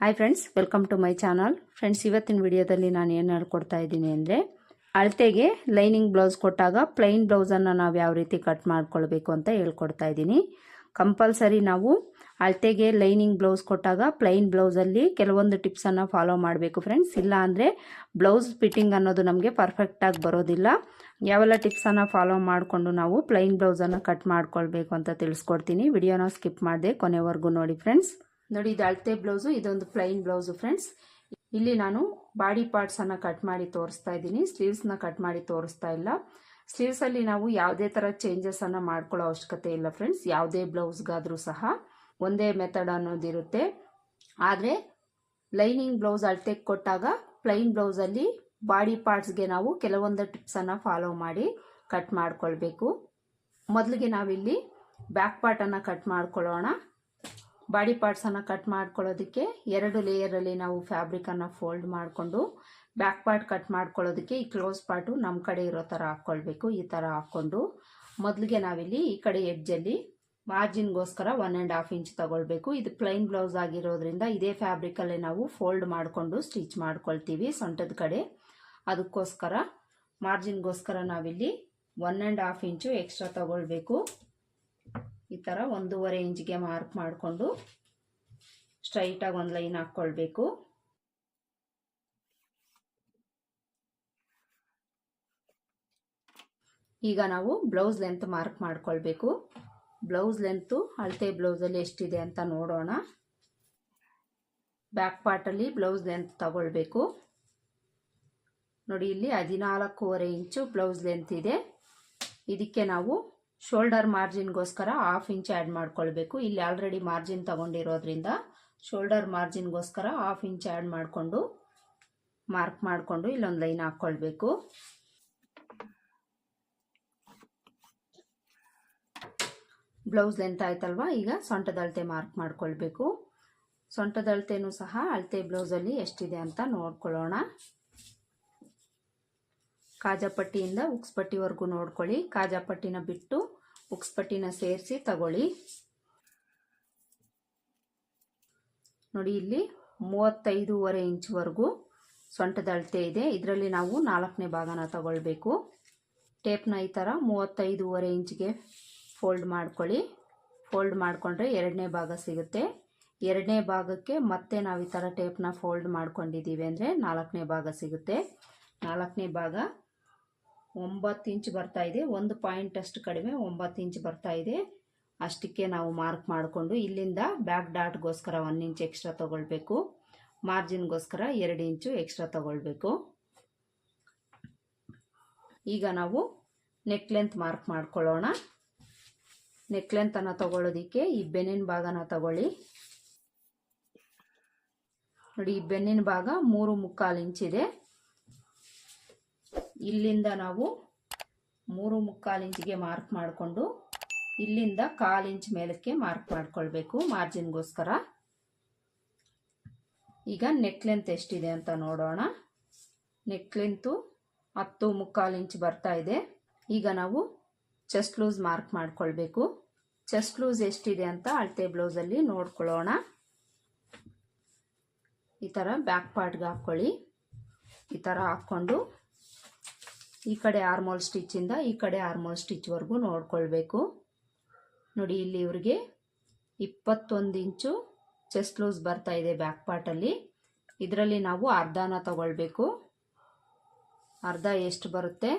Hi friends welcome to my channel friends ಇವತ್ತಿನ ವಿಡಿಯೋದಲ್ಲಿ ನಾನು ಏನು ಹೇಳ್ಕೊಡ್ತಾ ಇದ್ದೀನಿ ಅಂದರೆ, ಅಳತೆಗೆ ಲೈನಿಂಗ್ ಬ್ಲೌಸ್ ಕೊಟ್ಟಾಗ ಪ್ಲೈನ್ ಬ್ಲೌಸನ್ನು ನಾವು ಯಾವ ರೀತಿ ಕಟ್ ಮಾಡ್ಕೊಳ್ಬೇಕು ಅಂತ ಹೇಳ್ಕೊಡ್ತಾ ಇದ್ದೀನಿ. ಕಂಪಲ್ಸರಿ ನಾವು ಅಳತೆಗೆ ಲೈನಿಂಗ್ ಬ್ಲೌಸ್ ಕೊಟ್ಟಾಗ ಪ್ಲೈನ್ ಬ್ಲೌಸಲ್ಲಿ ಕೆಲವೊಂದು ಟಿಪ್ಸನ್ನು ಫಾಲೋ ಮಾಡಬೇಕು ಫ್ರೆಂಡ್ಸ್ ಇಲ್ಲ ಅಂದರೆ ಬ್ಲೌಸ್ ಫಿಟ್ಟಿಂಗ್ ಅನ್ನೋದು ನಮಗೆ ಪರ್ಫೆಕ್ಟಾಗಿ ಬರೋದಿಲ್ಲ. ಯಾವೆಲ್ಲ ಟಿಪ್ಸನ್ನು ಫಾಲೋ ಮಾಡಿಕೊಂಡು ನಾವು ಪ್ಲೈನ್ ಬ್ಲೌಸನ್ನು ಕಟ್ ಮಾಡ್ಕೊಳ್ಬೇಕು ಅಂತ ತಿಳಿಸ್ಕೊಡ್ತೀನಿ. ವಿಡಿಯೋನ ಸ್ಕಿಪ್ ಮಾಡಿದೆ ಕೊನೆವರೆಗೂ ನೋಡಿ ಫ್ರೆಂಡ್ಸ್ ನೋಡಿ ಇದು ಅಳತೆ ಬ್ಲೌಸು, ಇದೊಂದು ಪ್ಲೈನ್ ಬ್ಲೌಸು ಫ್ರೆಂಡ್ಸ್. ಇಲ್ಲಿ ನಾನು ಬಾಡಿ ಪಾರ್ಟ್ಸನ್ನು ಕಟ್ ಮಾಡಿ ತೋರಿಸ್ತಾ ಇದ್ದೀನಿ. ಸ್ಲೀವ್ಸ್ನ ಕಟ್ ಮಾಡಿ ತೋರಿಸ್ತಾ ಇಲ್ಲ. ಸ್ಲೀವ್ಸಲ್ಲಿ ನಾವು ಯಾವುದೇ ಥರ ಚೇಂಜಸನ್ನು ಮಾಡ್ಕೊಳ್ಳೋ ಅವಶ್ಯಕತೆ ಇಲ್ಲ ಫ್ರೆಂಡ್ಸ್. ಯಾವುದೇ ಬ್ಲೌಸ್ಗಾದರೂ ಸಹ ಒಂದೇ ಮೆಥಡ್ ಅನ್ನೋದಿರುತ್ತೆ ಆದರೆ ಲೈನಿಂಗ್ ಬ್ಲೌಸ್ ಅಳತೆಗೆ ಕೊಟ್ಟಾಗ ಪ್ಲೈನ್ ಬ್ಲೌಸಲ್ಲಿ ಬಾಡಿ ಪಾರ್ಟ್ಸ್ಗೆ ನಾವು ಕೆಲವೊಂದು ಟಿಪ್ಸನ್ನು ಫಾಲೋ ಮಾಡಿ ಕಟ್ ಮಾಡಿಕೊಳ್ಬೇಕು. ಮೊದಲಿಗೆ ನಾವಿಲ್ಲಿ ಬ್ಯಾಕ್ ಪಾರ್ಟನ್ನು ಕಟ್ ಮಾಡ್ಕೊಳ್ಳೋಣ. ಬಾಡಿ ಪಾರ್ಟ್ಸನ್ನು ಕಟ್ ಮಾಡ್ಕೊಳ್ಳೋದಕ್ಕೆ ಎರಡು ಲೇಯರಲ್ಲಿ ನಾವು ಫ್ಯಾಬ್ರಿಕನ್ನು ಫೋಲ್ಡ್ ಮಾಡಿಕೊಂಡು ಬ್ಯಾಕ್ ಪಾರ್ಟ್ ಕಟ್ ಮಾಡ್ಕೊಳ್ಳೋದಕ್ಕೆ ಈ ಕ್ಲೋಸ್ ಪಾರ್ಟು ನಮ್ಮ ಕಡೆ ಇರೋ ಥರ ಹಾಕ್ಕೊಳ್ಬೇಕು. ಈ ಥರ ಹಾಕ್ಕೊಂಡು ಮೊದಲಿಗೆ ನಾವಿಲ್ಲಿ ಈ ಕಡೆ ಎಡ್ಜಲ್ಲಿ ಮಾರ್ಜಿನ್ಗೋಸ್ಕರ ಒನ್ ಆ್ಯಂಡ್ ಹಾಫ್ ಇಂಚ್ ತಗೊಳ್ಬೇಕು. ಇದು ಪ್ಲೈನ್ ಬ್ಲೌಸ್ ಆಗಿರೋದ್ರಿಂದ ಇದೇ ಫ್ಯಾಬ್ರಿಕಲ್ಲೇ ನಾವು ಫೋಲ್ಡ್ ಮಾಡಿಕೊಂಡು ಸ್ಟಿಚ್ ಮಾಡ್ಕೊಳ್ತೀವಿ ಸೊಂಟದ ಕಡೆ. ಅದಕ್ಕೋಸ್ಕರ ಮಾರ್ಜಿನ್ಗೋಸ್ಕರ ನಾವಿಲ್ಲಿ one and half inch extra ತಗೊಳ್ಬೇಕು. ಈ ಥರ ಒಂದೂವರೆ ಇಂಚ್ಗೆ ಮಾರ್ಕ್ ಮಾಡಿಕೊಂಡು ಸ್ಟ್ರೈಟಾಗಿ ಒಂದು ಲೈನ್ ಹಾಕ್ಕೊಳ್ಬೇಕು. ಈಗ ನಾವು ಬ್ಲೌಸ್ ಲೆಂತ್ ಮಾರ್ಕ್ ಮಾಡ್ಕೊಳ್ಬೇಕು. ಬ್ಲೌಸ್ ಲೆಂತು ಅಳತೆ ಬ್ಲೌಸಲ್ಲಿ ಎಷ್ಟಿದೆ ಅಂತ ನೋಡೋಣ. ಬ್ಯಾಕ್ ಪಾರ್ಟಲ್ಲಿ ಬ್ಲೌಸ್ ಲೆಂತ್ ತಗೊಳ್ಬೇಕು. ನೋಡಿ, ಇಲ್ಲಿ ಹದಿನಾಲ್ಕೂವರೆ ಇಂಚು ಬ್ಲೌಸ್ ಲೆಂತ್ ಇದೆ. ಇದಕ್ಕೆ ನಾವು ಶೋಲ್ಡರ್ ಮಾರ್ಜಿನ್ಗೋಸ್ಕರ ಹಾಫ್ ಇಂಚ್ ಆ್ಯಡ್ ಮಾಡ್ಕೊಳ್ಬೇಕು. ಇಲ್ಲಿ ಆಲ್ರೆಡಿ ಮಾರ್ಜಿನ್ ತಗೊಂಡಿರೋದ್ರಿಂದ ಶೋಲ್ಡರ್ ಮಾರ್ಜಿನ್ಗೋಸ್ಕರ ಹಾಫ್ ಇಂಚ್ ಆ್ಯಡ್ ಮಾಡಿಕೊಂಡು ಮಾರ್ಕ್ ಮಾಡಿಕೊಂಡು ಇಲ್ಲೊಂದು ಲೈನ್ ಹಾಕ್ಕೊಳ್ಬೇಕು. ಬ್ಲೌಸ್ ಲೆಂತ್ ಆಯ್ತಲ್ವಾ? ಈಗ ಸೊಂಟದ ಅಳತೆ ಮಾರ್ಕ್ ಮಾಡ್ಕೊಳ್ಬೇಕು. ಸೊಂಟದ ಅಳತೆನೂ ಸಹ ಅಳತೆ ಬ್ಲೌಸಲ್ಲಿ ಎಷ್ಟಿದೆ ಅಂತ ನೋಡ್ಕೊಳ್ಳೋಣ. ಕಾಜಾಪಟ್ಟಿಯಿಂದ ಉಕ್ಸ್ಪಟ್ಟಿವರೆಗೂ ನೋಡ್ಕೊಳ್ಳಿ. ಕಾಜಾಪಟ್ಟಿನ ಬಿಟ್ಟು ಉಕ್ಸ್ಪಟ್ಟಿನ ಸೇರಿಸಿ ತಗೊಳ್ಳಿ. ನೋಡಿ, ಇಲ್ಲಿ ಮೂವತ್ತೈದೂವರೆ ಇಂಚ್ವರೆಗೂ ಸೊಂಟದ ಅಳತೆ ಇದೆ. ಇದರಲ್ಲಿ ನಾವು ನಾಲ್ಕನೇ ಭಾಗನ ತಗೊಳ್ಬೇಕು. ಟೇಪ್ನ ಈ ಥರ ಮೂವತ್ತೈದೂವರೆ ಇಂಚ್ಗೆ ಫೋಲ್ಡ್ ಮಾಡ್ಕೊಳ್ಳಿ. ಫೋಲ್ಡ್ ಮಾಡಿಕೊಂಡ್ರೆ ಎರಡನೇ ಭಾಗ ಸಿಗುತ್ತೆ. ಎರಡನೇ ಭಾಗಕ್ಕೆ ಮತ್ತೆ ನಾವು ಈ ಥರ ಟೇಪ್ನ ಫೋಲ್ಡ್ ಮಾಡ್ಕೊಂಡಿದ್ದೀವಿ ಅಂದರೆ ನಾಲ್ಕನೇ ಭಾಗ ಸಿಗುತ್ತೆ. ನಾಲ್ಕನೇ ಭಾಗ ಒಂಬತ್ತು ಇಂಚ್ ಬರ್ತಾ ಇದೆ. ಒಂದು ಪಾಯಿಂಟ್ ಅಷ್ಟು ಕಡಿಮೆ ಒಂಬತ್ತು ಇಂಚ್ ಬರ್ತಾ ಇದೆ. ಅಷ್ಟಕ್ಕೆ ನಾವು ಮಾರ್ಕ್ ಮಾಡಿಕೊಂಡು ಇಲ್ಲಿಂದ ಬ್ಯಾಕ್ ಡಾಟ್ಗೋಸ್ಕರ ಒನ್ ಇಂಚ್ ಎಕ್ಸ್ಟ್ರಾ ತೊಗೊಳ್ಬೇಕು. ಮಾರ್ಜಿನ್ಗೋಸ್ಕರ ಎರಡು ಇಂಚು ಎಕ್ಸ್ಟ್ರಾ ತೊಗೊಳ್ಬೇಕು. ಈಗ ನಾವು ನೆಕ್ ಲೆಂತ್ ಮಾರ್ಕ್ ಮಾಡ್ಕೊಳ್ಳೋಣ. ನೆಕ್ ಲೆಂತನ್ನು ತೊಗೊಳ್ಳೋದಕ್ಕೆ ಈ ಬೆನ್ನಿನ ಭಾಗನ ತಗೊಳ್ಳಿ. ನೋಡಿ, ಈ ಬೆನ್ನಿನ ಭಾಗ ಮೂರು ಮುಕ್ಕಾಲು ಇಂಚಿದೆ. ಇಲ್ಲಿಂದ ನಾವು ಮೂರು ಮುಕ್ಕಾಲು ಇಂಚಿಗೆ ಮಾರ್ಕ್ ಮಾಡಿಕೊಂಡು ಇಲ್ಲಿಂದ ಕಾಲು ಇಂಚ್ ಮೇಲಕ್ಕೆ ಮಾರ್ಕ್ ಮಾಡ್ಕೊಳ್ಬೇಕು ಮಾರ್ಜಿನ್ಗೋಸ್ಕರ. ಈಗ ನೆಕ್ ಲೆಂತ್ ಎಷ್ಟಿದೆ ಅಂತ ನೋಡೋಣ. ನೆಕ್ ಲೆಂತು ಹತ್ತು ಮುಕ್ಕಾಲು ಇಂಚ್ ಬರ್ತಾ ಇದೆ. ಈಗ ನಾವು ಚೆಸ್ಟ್ ಲೂಸ್ ಮಾರ್ಕ್ ಮಾಡಿಕೊಳ್ಬೇಕು. ಚೆಸ್ಟ್ ಲೂಸ್ ಎಷ್ಟಿದೆ ಅಂತ ಅಳತೆ ಬ್ಲೌಸಲ್ಲಿ ನೋಡ್ಕೊಳ್ಳೋಣ. ಈ ಥರ ಬ್ಯಾಕ್ ಪಾರ್ಟ್ಗೆ ಹಾಕ್ಕೊಳ್ಳಿ. ಈ ಥರ ಹಾಕ್ಕೊಂಡು ಈ ಕಡೆ ಆರ್ಮೋಲ್ ಸ್ಟಿಚ್ಚಿಂದ ಈ ಕಡೆ ಆರ್ಮೋಲ್ ಸ್ಟಿಚ್ವರೆಗೂ ನೋಡ್ಕೊಳ್ಬೇಕು. ನೋಡಿ, ಇಲ್ಲಿ ಇವ್ರಿಗೆ ಇಪ್ಪತ್ತೊಂದು ಇಂಚು ಚೆಸ್ಟ್ ಲೂಸ್ ಬರ್ತಾ ಇದೆ ಬ್ಯಾಕ್ ಪಾರ್ಟಲ್ಲಿ ಇದರಲ್ಲಿ ನಾವು ಅರ್ಧನ ತಗೊಳ್ಬೇಕು. ಅರ್ಧ ಎಷ್ಟು ಬರುತ್ತೆ?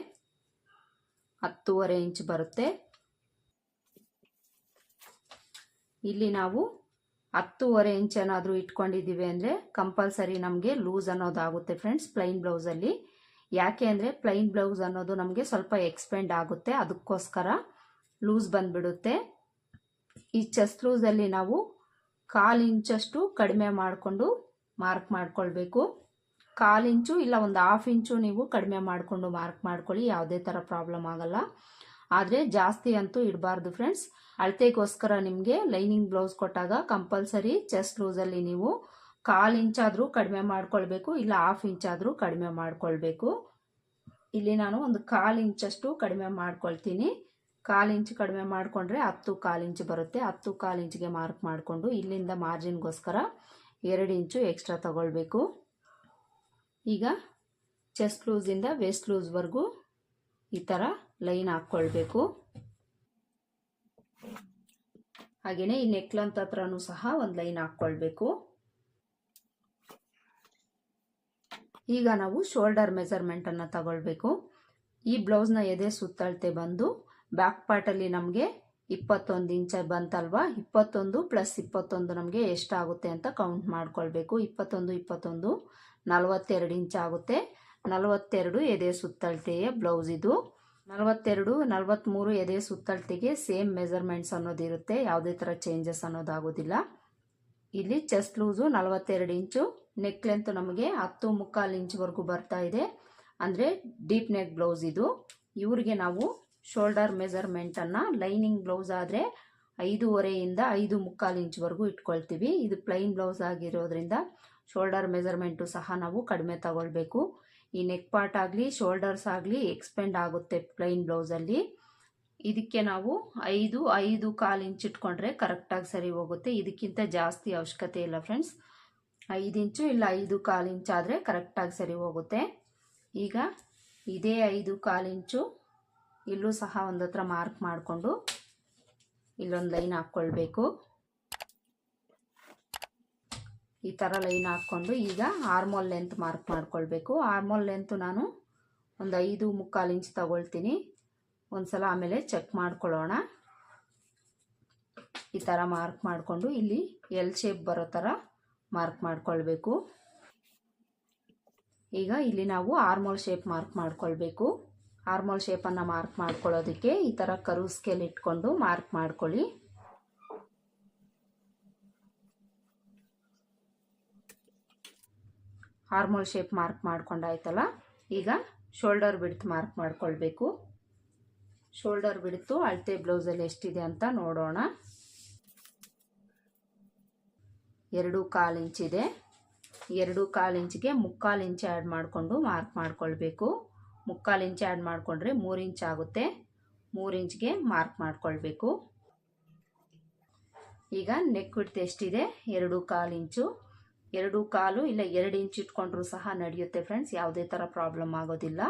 ಹತ್ತೂವರೆ ಇಂಚ್ ಬರುತ್ತೆ. ಇಲ್ಲಿ ನಾವು ಹತ್ತೂವರೆ ಇಂಚ್ ಏನಾದರೂ ಇಟ್ಕೊಂಡಿದ್ದೀವಿ ಅಂದರೆ ಕಂಪಲ್ಸರಿ ನಮಗೆ ಲೂಸ್ ಅನ್ನೋದಾಗುತ್ತೆ ಫ್ರೆಂಡ್ಸ್ ಪ್ಲೈನ್ ಬ್ಲೌಸಲ್ಲಿ ಯಾಕೆ ಅಂದರೆ ಪ್ಲೈನ್ ಬ್ಲೌಸ್ ಅನ್ನೋದು ನಮಗೆ ಸ್ವಲ್ಪ ಎಕ್ಸ್ಪೆಂಡ್ ಆಗುತ್ತೆ. ಅದಕ್ಕೋಸ್ಕರ ಲೂಸ್ ಬಂದುಬಿಡುತ್ತೆ. ಈ ಚೆಸ್ ಲೂಸಲ್ಲಿ ನಾವು ಕಾಲು ಇಂಚಷ್ಟು ಕಡಿಮೆ ಮಾಡಿಕೊಂಡು ಮಾರ್ಕ್ ಮಾಡ್ಕೊಳ್ಬೇಕು. ಕಾಲು ಇಂಚು ಇಲ್ಲ, ಒಂದು ಹಾಫ್ ಇಂಚು ನೀವು ಕಡಿಮೆ ಮಾಡಿಕೊಂಡು ಮಾರ್ಕ್ ಮಾಡ್ಕೊಳ್ಳಿ, ಯಾವುದೇ ಥರ ಪ್ರಾಬ್ಲಮ್ ಆಗಲ್ಲ. ಆದರೆ ಜಾಸ್ತಿ ಅಂತೂ ಇಡಬಾರ್ದು ಫ್ರೆಂಡ್ಸ್ ಅಳತೆಗೋಸ್ಕರ ನಿಮಗೆ ಲೈನಿಂಗ್ ಬ್ಲೌಸ್ ಕೊಟ್ಟಾಗ ಕಂಪಲ್ಸರಿ ಚೆಸ್ ಲೂಸಲ್ಲಿ ನೀವು ಕಾಲು ಇಂಚಾದರೂ ಕಡಿಮೆ ಮಾಡ್ಕೊಳ್ಬೇಕು, ಇಲ್ಲ ಹಾಫ್ ಇಂಚಾದರೂ ಕಡಿಮೆ ಮಾಡ್ಕೊಳ್ಬೇಕು. ಇಲ್ಲಿ ನಾನು ಒಂದು ಕಾಲು ಇಂಚಷ್ಟು ಕಡಿಮೆ ಮಾಡ್ಕೊಳ್ತೀನಿ. ಕಾಲು ಇಂಚ್ ಕಡಿಮೆ ಮಾಡಿಕೊಂಡ್ರೆ ಹತ್ತು ಕಾಲು ಇಂಚ್ ಬರುತ್ತೆ. ಹತ್ತು ಕಾಲು ಇಂಚ್ಗೆ ಮಾರ್ಕ್ ಮಾಡಿಕೊಂಡು ಇಲ್ಲಿಂದ ಮಾರ್ಜಿನ್ಗೋಸ್ಕರ ಎರಡು ಇಂಚು ಎಕ್ಸ್ಟ್ರಾ ತಗೊಳ್ಬೇಕು. ಈಗ ಚೆಸ್ಟ್ ಲೂಸಿಂದ ವೇಸ್ಟ್ ಲೂಸ್ವರೆಗೂ ಈ ಥರ ಲೈನ್ ಹಾಕ್ಕೊಳ್ಬೇಕು. ಹಾಗೆಯೇ ಈ ನೆಕ್ಲಂತ ಹತ್ರನೂ ಸಹ ಒಂದು ಲೈನ್ ಹಾಕ್ಕೊಳ್ಬೇಕು. ಈಗ ನಾವು ಶೋಲ್ಡರ್ ಮೆಸರ್ಮೆಂಟನ್ನು ತಗೊಳ್ಬೇಕು. ಈ ಬ್ಲೌಸ್ನ ಎದೆ ಸುತ್ತಳತೆ ಬಂದು ಬ್ಯಾಕ್ ಪಾರ್ಟಲ್ಲಿ ನಮಗೆ ಇಪ್ಪತ್ತೊಂದು ಇಂಚ ಬಂತಲ್ವಾ? ಇಪ್ಪತ್ತೊಂದು ಪ್ಲಸ್ ಇಪ್ಪತ್ತೊಂದು ನಮಗೆ ಎಷ್ಟಾಗುತ್ತೆ ಅಂತ ಕೌಂಟ್ ಮಾಡ್ಕೊಳ್ಬೇಕು. ಇಪ್ಪತ್ತೊಂದು ಇಪ್ಪತ್ತೊಂದು, ನಲವತ್ತೆರಡು ಇಂಚ್ ಆಗುತ್ತೆ. ನಲವತ್ತೆರಡು ಎದೆ ಸುತ್ತಳತೆಯ ಬ್ಲೌಸ್ ಇದು. ನಲವತ್ತೆರಡು ನಲವತ್ತ್ಮೂರು ಎದೆ ಸುತ್ತಳತೆಗೆ ಸೇಮ್ ಮೆಸರ್ಮೆಂಟ್ಸ್ ಅನ್ನೋದಿರುತ್ತೆ. ಯಾವುದೇ ಥರ ಚೇಂಜಸ್ ಅನ್ನೋದಾಗೋದಿಲ್ಲ. ಇಲ್ಲಿ ಚೆಸ್ಟ್ ಲೂಸು ನಲವತ್ತೆರಡು ಇಂಚು ನೆಕ್ ಲೆಂತ್ ನಮಗೆ ಹತ್ತು ಮುಕ್ಕಾಲು ಇಂಚ್ವರೆಗೂ ಬರ್ತಾ ಇದೆ. ಅಂದರೆ ಡೀಪ್ ನೆಕ್ ಬ್ಲೌಸ್ ಇದು. ಇವರಿಗೆ ನಾವು ಶೋಲ್ಡರ್ ಮೆಜರ್ಮೆಂಟನ್ನು ಲೈನಿಂಗ್ ಬ್ಲೌಸ್ ಆದರೆ ಐದೂವರೆಯಿಂದ ಐದು ಮುಕ್ಕಾಲು ಇಂಚ್ವರೆಗೂ ಇಟ್ಕೊಳ್ತೀವಿ. ಇದು ಪ್ಲೈನ್ ಬ್ಲೌಸ್ ಆಗಿರೋದ್ರಿಂದ ಶೋಲ್ಡರ್ ಮೆಜರ್ಮೆಂಟು ಸಹ ನಾವು ಕಡಿಮೆ ತಗೊಳ್ಬೇಕು. ಈ ನೆಕ್ ಪಾರ್ಟ್ ಆಗಲಿ, ಶೋಲ್ಡರ್ಸ್ ಆಗಲಿ ಎಕ್ಸ್ಪೆಂಡ್ ಆಗುತ್ತೆ ಪ್ಲೈನ್ ಬ್ಲೌಸಲ್ಲಿ. ಇದಕ್ಕೆ ನಾವು ಐದು ಐದು ಕಾಲು ಇಂಚ್ ಇಟ್ಕೊಂಡ್ರೆ ಕರೆಕ್ಟಾಗಿ ಸರಿ ಹೋಗುತ್ತೆ. ಇದಕ್ಕಿಂತ ಜಾಸ್ತಿ ಅವಶ್ಯಕತೆ ಇಲ್ಲ ಫ್ರೆಂಡ್ಸ್. ಐದು ಇಂಚು ಇಲ್ಲ ಐದು ಕಾಲು ಇಂಚು ಆದರೆ ಕರೆಕ್ಟಾಗಿ ಸರಿ ಹೋಗುತ್ತೆ. ಈಗ ಇದೇ ಐದು ಕಾಲು ಇಂಚು ಇಲ್ಲೂ ಸಹ ಒಂದು ಹತ್ರ ಮಾರ್ಕ್ ಮಾಡಿಕೊಂಡು ಇಲ್ಲೊಂದು ಲೈನ್ ಹಾಕ್ಕೊಳ್ಬೇಕು. ಈ ಥರ ಲೈನ್ ಹಾಕ್ಕೊಂಡು ಈಗ ಆರ್ಮೋಲ್ ಲೆಂತ್ ಮಾರ್ಕ್ ಮಾಡ್ಕೊಳ್ಬೇಕು. ಆರ್ಮೋಲ್ ಲೆಂತು ನಾನು ಒಂದು ಐದು ಮುಕ್ಕಾಲು ಇಂಚ್ ತಗೊಳ್ತೀನಿ. ಒಂದು ಸಲ ಆಮೇಲೆ ಚೆಕ್ ಮಾಡ್ಕೊಳ್ಳೋಣ. ಈ ಥರ ಮಾರ್ಕ್ ಮಾಡಿಕೊಂಡು ಇಲ್ಲಿ ಎಲ್ ಶೇಪ್ ಬರೋ ಥರ ಮಾರ್ಕ್ ಮಾಡಿಕೊಳ್ಬೇಕು. ಈಗ ಇಲ್ಲಿ ನಾವು ಆರ್ಮೋಲ್ ಶೇಪ್ ಮಾರ್ಕ್ ಮಾಡಿಕೊಳ್ಬೇಕು. ಆರ್ಮೋಲ್ ಶೇಪನ್ನು ಮಾರ್ಕ್ ಮಾಡ್ಕೊಳ್ಳೋದಕ್ಕೆ ಈ ಥರ ಕರು ಸ್ಕೇಲ್ ಇಟ್ಕೊಂಡು ಮಾರ್ಕ್ ಮಾಡ್ಕೊಳ್ಳಿ. ಆರ್ಮೋಲ್ ಶೇಪ್ ಮಾರ್ಕ್ ಮಾಡ್ಕೊಂಡಾಯ್ತಲ್ಲ? ಈಗ ಶೋಲ್ಡರ್ ಬಿಡ್ತ್ ಮಾರ್ಕ್ ಮಾಡ್ಕೊಳ್ಬೇಕು. ಶೋಲ್ಡರ್ ಬಿಡ್ತು ಅಳತೆ ಬ್ಲೌಸಲ್ಲಿ ಎಷ್ಟಿದೆ ಅಂತ ನೋಡೋಣ. ಎರಡು ಕಾಲು ಇಂಚಿದೆ ಎರಡು ಕಾಲು ಇಂಚಿಗೆ ಮುಕ್ಕಾಲು ಇಂಚು ಆ್ಯಡ್ ಮಾಡಿಕೊಂಡು ಮಾರ್ಕ್ ಮಾಡ್ಕೊಳ್ಬೇಕು. ಮುಕ್ಕಾಲು ಇಂಚ್ ಆ್ಯಡ್ ಮಾಡಿಕೊಂಡ್ರೆ ಮೂರು ಇಂಚ್ ಆಗುತ್ತೆ. ಮೂರು ಇಂಚ್ಗೆ ಮಾರ್ಕ್ ಮಾಡಿಕೊಳ್ಬೇಕು. ಈಗ ನೆಕ್ ವಿಡ್ತ್ ಎಷ್ಟಿದೆ? ಎರಡು ಕಾಲು ಇಂಚು. ಎರಡು ಕಾಲು ಇಲ್ಲ, ಎರಡು ಇಂಚ್ ಇಟ್ಕೊಂಡ್ರೂ ಸಹ ನಡೆಯುತ್ತೆ ಫ್ರೆಂಡ್ಸ್ ಯಾವುದೇ ಥರ ಪ್ರಾಬ್ಲಮ್ ಆಗೋದಿಲ್ಲ.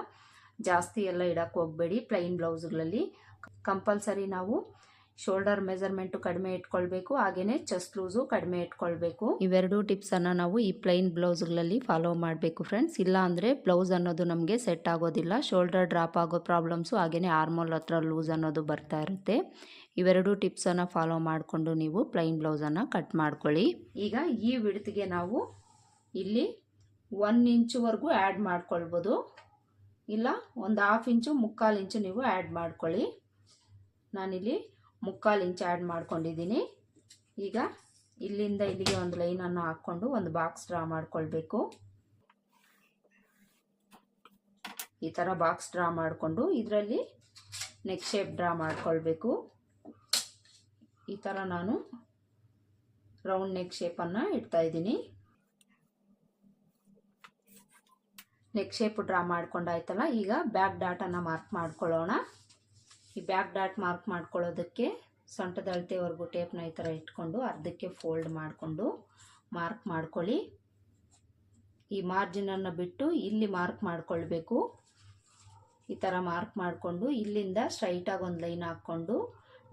ಜಾಸ್ತಿ ಎಲ್ಲ ಇಡೋಕ್ಕೆ ಹೋಗಬೇಡಿ. ಪ್ಲೈನ್ ಬ್ಲೌಸ್ಗಳಲ್ಲಿ ಕಂಪಲ್ಸರಿ ನಾವು ಶೋಲ್ಡರ್ ಮೆಜರ್ಮೆಂಟು ಕಡಿಮೆ ಇಟ್ಕೊಳ್ಬೇಕು ಹಾಗೆಯೇ ಚೆಸ್ಟ್ ಲೂಸು ಕಡಿಮೆ ಇಟ್ಕೊಳ್ಬೇಕು. ಇವೆರಡು ಟಿಪ್ಸನ್ನು ನಾವು ಈ ಪ್ಲೈನ್ ಬ್ಲೌಸ್ಗಳಲ್ಲಿ ಫಾಲೋ ಮಾಡಬೇಕು ಫ್ರೆಂಡ್ಸ್. ಇಲ್ಲ ಅಂದರೆ ಬ್ಲೌಸ್ ಅನ್ನೋದು ನಮಗೆ ಸೆಟ್ ಆಗೋದಿಲ್ಲ, ಶೋಲ್ಡರ್ ಡ್ರಾಪ್ ಆಗೋ ಪ್ರಾಬ್ಲಮ್ಸು ಹಾಗೆಯೇ ಆರ್ಮೋಲ್ ಹತ್ರ ಲೂಸ್ ಅನ್ನೋದು ಬರ್ತಾ ಇರುತ್ತೆ. ಇವೆರಡು ಟಿಪ್ಸನ್ನು ಫಾಲೋ ಮಾಡಿಕೊಂಡು ನೀವು ಪ್ಲೈನ್ ಬ್ಲೌಸನ್ನು ಕಟ್ ಮಾಡ್ಕೊಳ್ಳಿ. ಈಗ ಈ ವಿಡ್ತಿಗೆ ನಾವು ಇಲ್ಲಿ ಒನ್ ಇಂಚುವರೆಗೂ ಆ್ಯಡ್ ಮಾಡ್ಕೊಳ್ಬೋದು. ಇಲ್ಲ, ಒಂದು ಹಾಫ್ ಇಂಚು, ಮುಕ್ಕಾಲು ಇಂಚು ನೀವು ಆ್ಯಡ್ ಮಾಡ್ಕೊಳ್ಳಿ. ನಾನಿಲ್ಲಿ ಮುಕ್ಕಾಲು ಇಂಚ್ ಆ್ಯಡ್ ಮಾಡ್ಕೊಂಡಿದ್ದೀನಿ. ಈಗ ಇಲ್ಲಿಂದ ಇಲ್ಲಿಗೆ ಒಂದು ಲೈನನ್ನು ಹಾಕ್ಕೊಂಡು ಒಂದು ಬಾಕ್ಸ್ ಡ್ರಾ ಮಾಡ್ಕೊಳ್ಬೇಕು. ಈ ಥರ ಬಾಕ್ಸ್ ಡ್ರಾ ಮಾಡಿಕೊಂಡು ಇದರಲ್ಲಿ ನೆಕ್ ಶೇಪ್ ಡ್ರಾ ಮಾಡಿಕೊಳ್ಬೇಕು. ಈ ಥರ ನಾನು ರೌಂಡ್ ನೆಕ್ ಶೇಪನ್ನು ಇಡ್ತಾ ಇದ್ದೀನಿ. ನೆಕ್ ಶೇಪ್ ಡ್ರಾ ಮಾಡ್ಕೊಂಡಾಯ್ತಲ್ಲ ಈಗ ಬ್ಯಾಕ್ ಡಾಟನ್ನು ಮಾರ್ಕ್ ಮಾಡ್ಕೊಳ್ಳೋಣ. ಈ ಬ್ಯಾಕ್ ಡಾಟ್ ಮಾರ್ಕ್ ಮಾಡ್ಕೊಳ್ಳೋದಕ್ಕೆ ಸೊಂಟದ ಅಳತೆವರೆಗೂ ಟೇಪ್ನ ಈ ಥರ ಇಟ್ಕೊಂಡು ಅರ್ಧಕ್ಕೆ ಫೋಲ್ಡ್ ಮಾಡಿಕೊಂಡು ಮಾರ್ಕ್ ಮಾಡ್ಕೊಳ್ಳಿ. ಈ ಮಾರ್ಜಿನನ್ನು ಬಿಟ್ಟು ಇಲ್ಲಿ ಮಾರ್ಕ್ ಮಾಡಿಕೊಳ್ಬೇಕು. ಈ ಥರ ಮಾರ್ಕ್ ಮಾಡಿಕೊಂಡು ಇಲ್ಲಿಂದ ಸ್ಟ್ರೈಟಾಗಿ ಒಂದು ಲೈನ್ ಹಾಕ್ಕೊಂಡು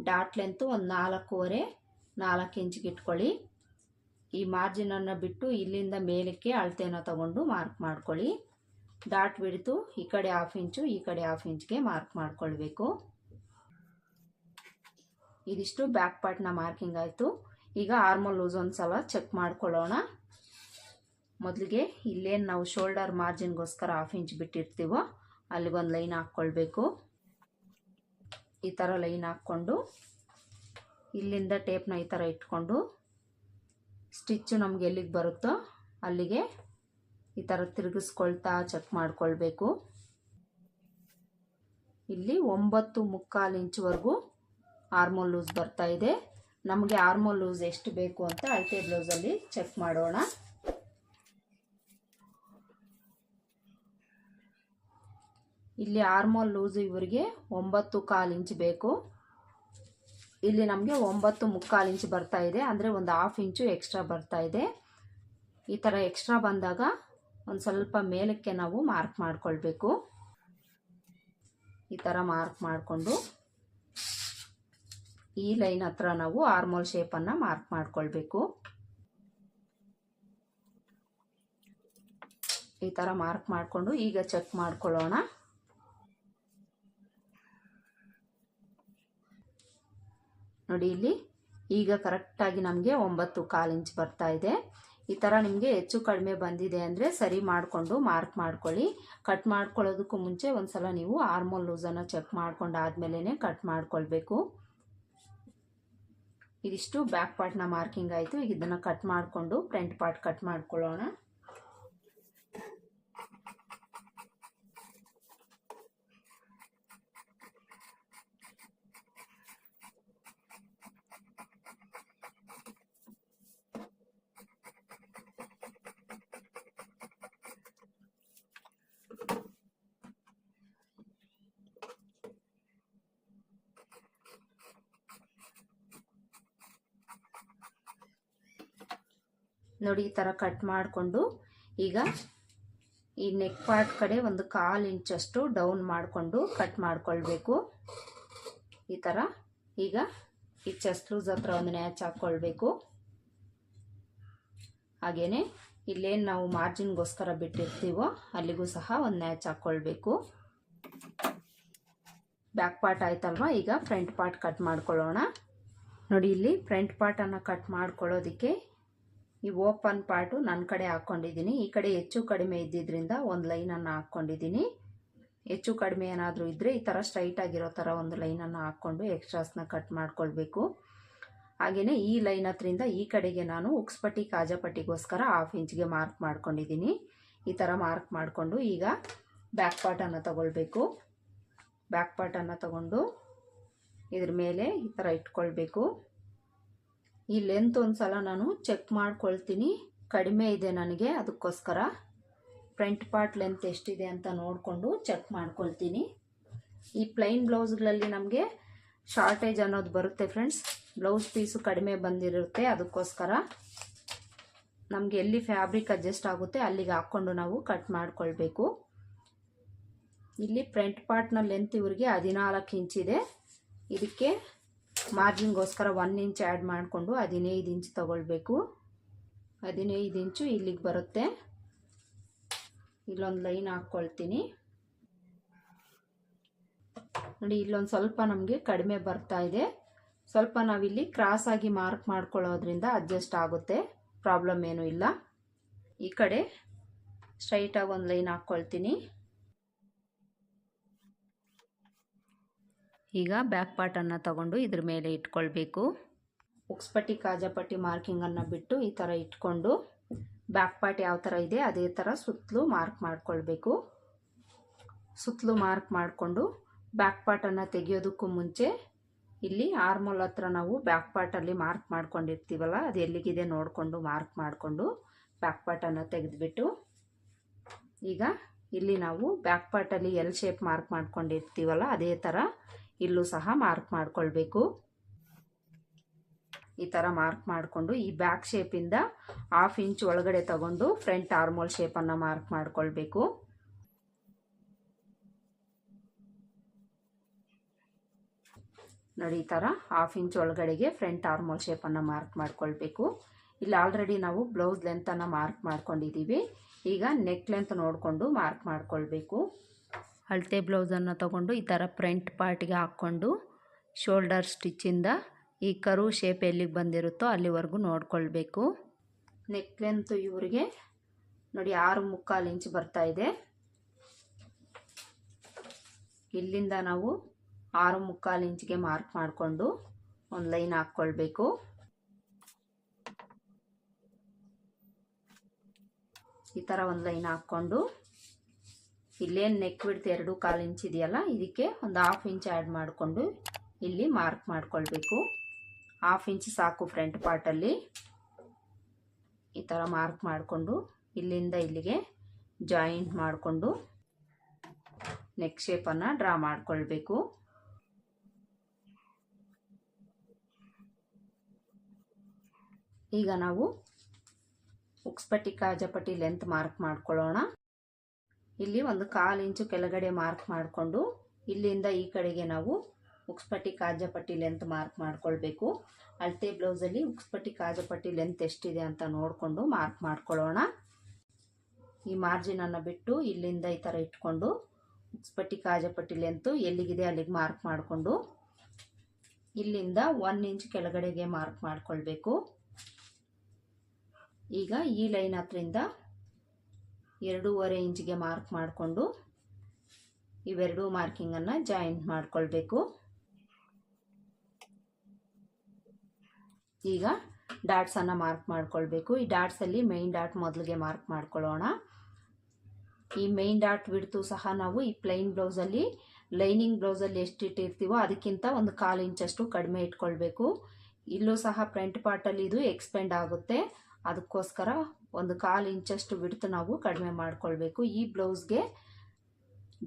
ಡಾಟ್ ಲೆಂತು ಒಂದು ನಾಲ್ಕೂವರೆ, ನಾಲ್ಕು ಇಂಚಿಗೆ ಇಟ್ಕೊಳ್ಳಿ. ಈ ಮಾರ್ಜಿನನ್ನು ಬಿಟ್ಟು ಇಲ್ಲಿಂದ ಮೇಲಕ್ಕೆ ಅಳತೆನ ತಗೊಂಡು ಮಾರ್ಕ್ ಮಾಡ್ಕೊಳ್ಳಿ. ಡಾಟ್ ಬಿಡ್ತು, ಈ ಕಡೆ ಹಾಫ್ ಇಂಚು, ಈ ಕಡೆ ಹಾಫ್ ಇಂಚ್ಗೆ ಮಾರ್ಕ್ ಮಾಡ್ಕೊಳ್ಬೇಕು. ಇದಿಷ್ಟು ಬ್ಯಾಕ್ ಪಾರ್ಟ್ನ ಮಾರ್ಕಿಂಗ್ ಆಯಿತು. ಈಗ ಆರ್ಮಲ್ ಲೂಸ್ ಒಂದು ಚೆಕ್ ಮಾಡ್ಕೊಳ್ಳೋಣ. ಮೊದಲಿಗೆ ಇಲ್ಲೇನು ನಾವು ಶೋಲ್ಡರ್ ಮಾರ್ಜಿನ್ಗೋಸ್ಕರ ಹಾಫ್ ಇಂಚ್ ಬಿಟ್ಟಿರ್ತೀವೋ ಅಲ್ಲಿಗೊಂದು ಲೈನ್ ಹಾಕ್ಕೊಳ್ಬೇಕು. ಈ ಥರ ಲೈನ್ ಹಾಕ್ಕೊಂಡು, ಇಲ್ಲಿಂದ ಟೇಪ್ನ ಈ ಥರ ಇಟ್ಕೊಂಡು ಸ್ಟಿಚ್ಚು ನಮ್ಗೆ ಎಲ್ಲಿಗೆ ಬರುತ್ತೋ ಅಲ್ಲಿಗೆ ಈ ಥರ ತಿರುಗಿಸ್ಕೊಳ್ತಾ ಚೆಕ್ ಮಾಡ್ಕೊಳ್ಬೇಕು. ಇಲ್ಲಿ ಒಂಬತ್ತು ಮುಕ್ಕಾಲು ಇಂಚ್ವರೆಗೂ ಆರ್ಮೋಲ್ ಲೂಸ್ ಬರ್ತಾ ಇದೆ. ನಮಗೆ ಆರ್ಮೋಲ್ ಲೂಸ್ ಎಷ್ಟು ಬೇಕು ಅಂತ ಅಳತೆ ಬ್ಲೌಸಲ್ಲಿ ಚೆಕ್ ಮಾಡೋಣ. ಇಲ್ಲಿ ಆರ್ಮೋಲ್ ಲೂಸ್ ಇವರಿಗೆ ಒಂಬತ್ತು ಕಾಲು ಇಂಚ್ ಬೇಕು. ಇಲ್ಲಿ ನಮಗೆ ಒಂಬತ್ತು ಮುಕ್ಕಾಲು ಇಂಚ್ ಬರ್ತಾ ಇದೆ. ಅಂದರೆ ಒಂದು ಹಾಫ್ ಇಂಚು ಎಕ್ಸ್ಟ್ರಾ ಬರ್ತಾ ಇದೆ. ಈ ಥರ ಎಕ್ಸ್ಟ್ರಾ ಬಂದಾಗ ಒಂದು ಸ್ವಲ್ಪ ಮೇಲಕ್ಕೆ ನಾವು ಮಾರ್ಕ್ ಮಾಡಿಕೊಳ್ಬೇಕು. ಈ ಥರ ಮಾರ್ಕ್ ಮಾಡಿಕೊಂಡು ಈ ಲೈನ್ ಹತ್ರ ನಾವು ಆರ್ಮೋಲ್ ಶೇಪನ್ನು ಮಾರ್ಕ್ ಮಾಡ್ಕೊಳ್ಬೇಕು. ಈ ಥರ ಮಾರ್ಕ್ ಮಾಡಿಕೊಂಡು ಈಗ ಚೆಕ್ ಮಾಡ್ಕೊಳ್ಳೋಣ. ನೋಡಿ ಇಲ್ಲಿ, ಈಗ ಕರೆಕ್ಟಾಗಿ ನಮಗೆ ಒಂಬತ್ತು ಕಾಲು ಇಂಚ್ ಬರ್ತಾ ಇದೆ. ಈ ಥರ ನಿಮಗೆ ಹೆಚ್ಚು ಕಡಿಮೆ ಬಂದಿದೆ ಅಂದರೆ ಸರಿ ಮಾಡಿಕೊಂಡು ಮಾರ್ಕ್ ಮಾಡ್ಕೊಳ್ಳಿ. ಕಟ್ ಮಾಡ್ಕೊಳ್ಳೋದಕ್ಕೂ ಮುಂಚೆ ಒಂದು ಸಲ ನೀವು ಆರ್ಮೋಲ್ ಲೂಸನ್ನು ಚೆಕ್ ಮಾಡ್ಕೊಂಡು ಆದಮೇಲೆ ಕಟ್ ಮಾಡ್ಕೊಳ್ಬೇಕು. ಇದಿಷ್ಟು ಬ್ಯಾಕ್ ಪಾರ್ಟ್ನ ಮಾರ್ಕಿಂಗ್ ಆಯಿತು. ಈಗ ಇದನ್ನು ಕಟ್ ಮಾಡಿಕೊಂಡು ಫ್ರಂಟ್ ಪಾರ್ಟ್ ಕಟ್ ಮಾಡ್ಕೊಳ್ಳೋಣ. ನೋಡಿ ಈ ಥರ ಕಟ್ ಮಾಡಿಕೊಂಡು ಈಗ ಈ ನೆಕ್ ಪಾರ್ಟ್ ಕಡೆ ಒಂದು ಕಾಲು ಇಂಚಷ್ಟು ಡೌನ್ ಮಾಡಿಕೊಂಡು ಕಟ್ ಮಾಡಿಕೊಳ್ಬೇಕು. ಈ ಥರ ಈಗ ಈ ಚೆಸ್ಟ್ ಲೂಸ್ ಹತ್ರ ಒಂದು ನ್ಯಾಚ್ ಹಾಕ್ಕೊಳ್ಬೇಕು ಹಾಗೆಯೇ ಇಲ್ಲೇನು ನಾವು ಮಾರ್ಜಿನ್ಗೋಸ್ಕರ ಬಿಟ್ಟಿರ್ತೀವೋ ಅಲ್ಲಿಗೂ ಸಹ ಒಂದು ನ್ಯಾಚ್ ಹಾಕ್ಕೊಳ್ಬೇಕು ಬ್ಯಾಕ್ ಪಾರ್ಟ್ ಆಯ್ತಲ್ವ? ಈಗ ಫ್ರಂಟ್ ಪಾರ್ಟ್ ಕಟ್ ಮಾಡ್ಕೊಳ್ಳೋಣ. ನೋಡಿ ಇಲ್ಲಿ ಫ್ರಂಟ್ ಪಾರ್ಟನ್ನು ಕಟ್ ಮಾಡ್ಕೊಳ್ಳೋದಕ್ಕೆ ಈ ಓಪನ್ ಪಾರ್ಟು ನನ್ನ ಕಡೆ ಹಾಕ್ಕೊಂಡಿದ್ದೀನಿ. ಈ ಕಡೆ ಹೆಚ್ಚು ಕಡಿಮೆ ಇದ್ದಿದ್ದರಿಂದ ಒಂದು ಲೈನನ್ನು ಹಾಕ್ಕೊಂಡಿದ್ದೀನಿ. ಹೆಚ್ಚು ಕಡಿಮೆ ಏನಾದರೂ ಇದ್ದರೆ ಈ ಥರ ಸ್ಟ್ರೈಟ್ ಆಗಿರೋ ಥರ ಒಂದು ಲೈನನ್ನು ಹಾಕ್ಕೊಂಡು ಎಕ್ಸ್ಟ್ರಾಸ್ನ ಕಟ್ ಮಾಡ್ಕೊಳ್ಬೇಕು. ಹಾಗೆಯೇ ಈ ಲೈನ್ ಹತ್ರಿಂದ ಈ ಕಡೆಗೆ ನಾನು ಉಕ್ಸ್ಪಟ್ಟಿ, ಕಾಜಾಪಟ್ಟಿಗೋಸ್ಕರ ಹಾಫ್ ಇಂಚ್ಗೆ ಮಾರ್ಕ್ ಮಾಡ್ಕೊಂಡಿದ್ದೀನಿ. ಈ ಥರ ಮಾರ್ಕ್ ಮಾಡಿಕೊಂಡು ಈಗ ಬ್ಯಾಕ್ ಪಾರ್ಟನ್ನು ತಗೊಳ್ಬೇಕು. ಬ್ಯಾಕ್ ಪಾರ್ಟನ್ನು ತಗೊಂಡು ಇದ್ರ ಮೇಲೆ ಈ ಥರ ಇಟ್ಕೊಳ್ಬೇಕು. ಈ ಲೆಂತ್ ಒಂದು ಸಲ ನಾನು ಚೆಕ್ ಮಾಡ್ಕೊಳ್ತೀನಿ. ಕಡಿಮೆ ಇದೆ ನನಗೆ, ಅದಕ್ಕೋಸ್ಕರ ಫ್ರಂಟ್ ಪಾರ್ಟ್ ಲೆಂತ್ ಎಷ್ಟಿದೆ ಅಂತ ನೋಡಿಕೊಂಡು ಚೆಕ್ ಮಾಡ್ಕೊಳ್ತೀನಿ. ಈ ಪ್ಲೈನ್ ಬ್ಲೌಸ್ಗಳಲ್ಲಿ ನಮಗೆ ಶಾರ್ಟೇಜ್ ಅನ್ನೋದು ಬರುತ್ತೆ ಫ್ರೆಂಡ್ಸ್ ಬ್ಲೌಸ್ ಪೀಸು ಕಡಿಮೆ ಬಂದಿರುತ್ತೆ, ಅದಕ್ಕೋಸ್ಕರ ನಮಗೆ ಎಲ್ಲಿ ಫ್ಯಾಬ್ರಿಕ್ ಅಡ್ಜಸ್ಟ್ ಆಗುತ್ತೆ ಅಲ್ಲಿಗೆ ಹಾಕ್ಕೊಂಡು ನಾವು ಕಟ್ ಮಾಡಿಕೊಳ್ಬೇಕು. ಇಲ್ಲಿ ಫ್ರಂಟ್ ಪಾರ್ಟ್ನ ಲೆಂತ್ ಇವ್ರಿಗೆ ಹದಿನಾಲ್ಕು ಇಂಚಿದೆ ಇದಕ್ಕೆ ಮಾರ್ಜಿನ್ಗೋಸ್ಕರ ಒನ್ ಇಂಚ್ ಆ್ಯಡ್ ಮಾಡಿಕೊಂಡು ಹದಿನೈದು ಇಂಚ್ ತಗೊಳ್ಬೇಕು. ಹದಿನೈದು ಇಂಚು ಇಲ್ಲಿಗೆ ಬರುತ್ತೆ. ಇಲ್ಲೊಂದು ಲೈನ್ ಹಾಕ್ಕೊಳ್ತೀನಿ. ನೋಡಿ, ಇಲ್ಲೊಂದು ಸ್ವಲ್ಪ ನಮಗೆ ಕಡಿಮೆ ಬರ್ತಾ ಇದೆ. ಸ್ವಲ್ಪ ನಾವಿಲ್ಲಿ ಕ್ರಾಸಾಗಿ ಮಾರ್ಕ್ ಮಾಡ್ಕೊಳ್ಳೋದ್ರಿಂದ ಅಡ್ಜಸ್ಟ್ ಆಗುತ್ತೆ. ಪ್ರಾಬ್ಲಮ್ ಏನೂ ಇಲ್ಲ. ಈ ಕಡೆ ಸ್ಟ್ರೈಟಾಗಿ ಒಂದು ಲೈನ್ ಹಾಕ್ಕೊಳ್ತೀನಿ. ಈಗ ಬ್ಯಾಕ್ ಪಾರ್ಟನ್ನು ತಗೊಂಡು ಇದ್ರ ಮೇಲೆ ಇಟ್ಕೊಳ್ಬೇಕು. ಉಕ್ಸ್ಪಟ್ಟಿ ಕಾಜಾಪಟ್ಟಿ ಮಾರ್ಕಿಂಗನ್ನು ಬಿಟ್ಟು ಈ ಥರ ಇಟ್ಕೊಂಡು ಬ್ಯಾಕ್ ಪಾರ್ಟ್ ಯಾವ ಥರ ಇದೆ ಅದೇ ಥರ ಸುತ್ತಲೂ ಮಾರ್ಕ್ ಮಾಡ್ಕೊಳ್ಬೇಕು. ಸುತ್ತಲೂ ಮಾರ್ಕ್ ಮಾಡಿಕೊಂಡು ಬ್ಯಾಕ್ ಪಾರ್ಟನ್ನು ತೆಗೆಯೋದಕ್ಕೂ ಮುಂಚೆ ಇಲ್ಲಿ ಆರ್ಮೋಲ್ ಹತ್ರ ನಾವು ಬ್ಯಾಕ್ ಪಾರ್ಟಲ್ಲಿ ಮಾರ್ಕ್ ಮಾಡ್ಕೊಂಡಿರ್ತೀವಲ್ಲ, ಅದು ಎಲ್ಲಿಗಿದೆ ನೋಡಿಕೊಂಡು ಮಾರ್ಕ್ ಮಾಡಿಕೊಂಡು ಬ್ಯಾಕ್ ಪಾರ್ಟನ್ನು ತೆಗೆದುಬಿಟ್ಟು ಈಗ ಇಲ್ಲಿ ನಾವು ಬ್ಯಾಕ್ ಪಾರ್ಟಲ್ಲಿ ಎಲ್ ಶೇಪ್ ಮಾರ್ಕ್ ಮಾಡ್ಕೊಂಡಿರ್ತೀವಲ್ಲ, ಅದೇ ಥರ ಇಲ್ಲೂ ಸಹ ಮಾರ್ಕ್ ಮಾಡಿಕೊಳ್ಬೇಕು. ಈ ಥರ ಮಾರ್ಕ್ ಮಾಡಿಕೊಂಡು ಈ ಬ್ಯಾಕ್ ಶೇಪಿಂದ ಹಾಫ್ ಇಂಚ್ ಒಳಗಡೆ ತಗೊಂಡು ಫ್ರಂಟ್ ಆರ್ಮೋಲ್ ಶೇಪನ್ನು ಮಾರ್ಕ್ ಮಾಡಿಕೊಳ್ಬೇಕು. ನೋಡಿ ಈ ಥರ ಹಾಫ್ ಇಂಚ್ ಒಳಗಡೆಗೆ ಫ್ರಂಟ್ ಆರ್ಮೋಲ್ ಶೇಪನ್ನು ಮಾರ್ಕ್ ಮಾಡಿಕೊಳ್ಬೇಕು. ಇಲ್ಲಿ ಆಲ್ರೆಡಿ ನಾವು ಬ್ಲೌಸ್ ಲೆಂತನ್ನು ಮಾರ್ಕ್ ಮಾಡ್ಕೊಂಡಿದ್ದೀವಿ. ಈಗ ನೆಕ್ ಲೆಂತ್ ನೋಡಿಕೊಂಡು ಮಾರ್ಕ್ ಮಾಡ್ಕೊಳ್ಬೇಕು. ಅಳತೆ ಬ್ಲೌಸನ್ನು ತಗೊಂಡು ಈ ಥರ ಫ್ರಂಟ್ ಪಾರ್ಟ್ಗೆ ಹಾಕ್ಕೊಂಡು ಶೋಲ್ಡರ್ ಸ್ಟಿಚ್ಚಿಂದ ಈ ಕರು ಶೇಪ್ ಎಲ್ಲಿಗೆ ಬಂದಿರುತ್ತೋ ಅಲ್ಲಿವರೆಗೂ ನೋಡ್ಕೊಳ್ಬೇಕು. ನೆಕ್ ಲೆಂತ್ ಇವರಿಗೆ ನೋಡಿ ಆರು ಮುಕ್ಕಾಲು ಇಂಚ್ ಬರ್ತಾ ಇದೆ. ಇಲ್ಲಿಂದ ನಾವು ಆರು ಮುಕ್ಕಾಲು ಇಂಚ್ಗೆ ಮಾರ್ಕ್ ಮಾಡಿಕೊಂಡು ಒಂದು ಲೈನ್ ಹಾಕ್ಕೊಳ್ಬೇಕು. ಈ ಥರ ಒಂದು ಲೈನ್ ಹಾಕ್ಕೊಂಡು ಇಲ್ಲೇನು ನೆಕ್ ಬಿಡ್ತು ಎರಡು ಕಾಲು ಇಂಚ್ ಇದೆಯಲ್ಲ, ಇದಕ್ಕೆ ಒಂದು ಹಾಫ್ ಇಂಚ್ ಆ್ಯಡ್ ಮಾಡಿಕೊಂಡು ಇಲ್ಲಿ ಮಾರ್ಕ್ ಮಾಡ್ಕೊಳ್ಬೇಕು. ಹಾಫ್ ಇಂಚ್ ಸಾಕು ಫ್ರಂಟ್ ಪಾರ್ಟಲ್ಲಿ ಈ ಥರ ಮಾರ್ಕ್ ಮಾಡಿಕೊಂಡು ಇಲ್ಲಿಂದ ಇಲ್ಲಿಗೆ ಜಾಯಿಂಟ್ ಮಾಡಿಕೊಂಡು ನೆಕ್ ಶೇಪನ್ನು ಡ್ರಾ ಮಾಡಿಕೊಳ್ಬೇಕು. ಈಗ ನಾವು ಉಕ್ಸ್ಪಟ್ಟಿ ಕಾಜಪಟ್ಟಿ ಲೆಂತ್ ಮಾರ್ಕ್ ಮಾಡ್ಕೊಳ್ಳೋಣ. ಇಲ್ಲಿ ಒಂದು ಕಾಲು ಇಂಚು ಕೆಳಗಡೆ ಮಾರ್ಕ್ ಮಾಡಿಕೊಂಡು, ಇಲ್ಲಿಂದ ಈ ಕಡೆಗೆ ನಾವು ಉಕ್ಸ್ಪಟ್ಟಿ ಕಾಜಪಟ್ಟಿ ಲೆಂತ್ ಮಾರ್ಕ್ ಮಾಡ್ಕೊಳ್ಬೇಕು. ಅಳತೆ ಬ್ಲೌಸಲ್ಲಿ ಉಕ್ಸ್ಪಟ್ಟಿ ಕಾಜಪಟ್ಟಿ ಲೆಂತ್ ಎಷ್ಟಿದೆ ಅಂತ ನೋಡಿಕೊಂಡು ಮಾರ್ಕ್ ಮಾಡ್ಕೊಳ್ಳೋಣ. ಈ ಮಾರ್ಜಿನನ್ನು ಬಿಟ್ಟು ಇಲ್ಲಿಂದ ಈ ಥರ ಇಟ್ಕೊಂಡು ಉಕ್ಸ್ಪಟ್ಟಿ ಕಾಜಪಟ್ಟಿ ಲೆಂತು ಎಲ್ಲಿಗಿದೆ ಅಲ್ಲಿಗೆ ಮಾರ್ಕ್ ಮಾಡಿಕೊಂಡು, ಇಲ್ಲಿಂದ ಒನ್ ಇಂಚ್ ಕೆಳಗಡೆಗೆ ಮಾರ್ಕ್ ಮಾಡಿಕೊಳ್ಬೇಕು. ಈಗ ಈ ಲೈನ್ ಹತ್ರಿಂದ ಎರಡೂವರೆ ಇಂಚಿಗೆ ಮಾರ್ಕ್ ಮಾಡಿಕೊಂಡು ಇವೆರಡೂ ಮಾರ್ಕಿಂಗನ್ನು ಜಾಯಿಂಟ್ ಮಾಡಿಕೊಳ್ಬೇಕು. ಈಗ ಡಾಟ್ಸನ್ನು ಮಾರ್ಕ್ ಮಾಡಿಕೊಳ್ಬೇಕು. ಈ ಡಾಟ್ಸಲ್ಲಿ ಮೈನ್ ಡಾಟ್ ಮೊದಲಿಗೆ ಮಾರ್ಕ್ ಮಾಡ್ಕೊಳ್ಳೋಣ. ಈ ಮೈನ್ ಡಾಟ್ ಬಿಡ್ತು ಸಹ ನಾವು ಈ ಪ್ಲೈನ್ ಬ್ಲೌಸಲ್ಲಿ ಲೈನಿಂಗ್ ಬ್ಲೌಸಲ್ಲಿ ಎಷ್ಟು ಇಟ್ಟಿರ್ತೀವೋ ಅದಕ್ಕಿಂತ ಒಂದು ಕಾಲು ಇಂಚಷ್ಟು ಕಡಿಮೆ ಇಟ್ಕೊಳ್ಬೇಕು. ಇಲ್ಲೂ ಸಹ ಫ್ರಂಟ್ ಪಾರ್ಟಲ್ಲಿ ಇದು ಎಕ್ಸ್ಪೆಂಡ್ ಆಗುತ್ತೆ. ಅದಕ್ಕೋಸ್ಕರ ಒಂದು ಕಾಲು ಇಂಚಷ್ಟು ಬಿಡ್ತು ನಾವು ಕಡಿಮೆ ಮಾಡಿಕೊಳ್ಬೇಕು. ಈ ಬ್ಲೌಸ್ಗೆ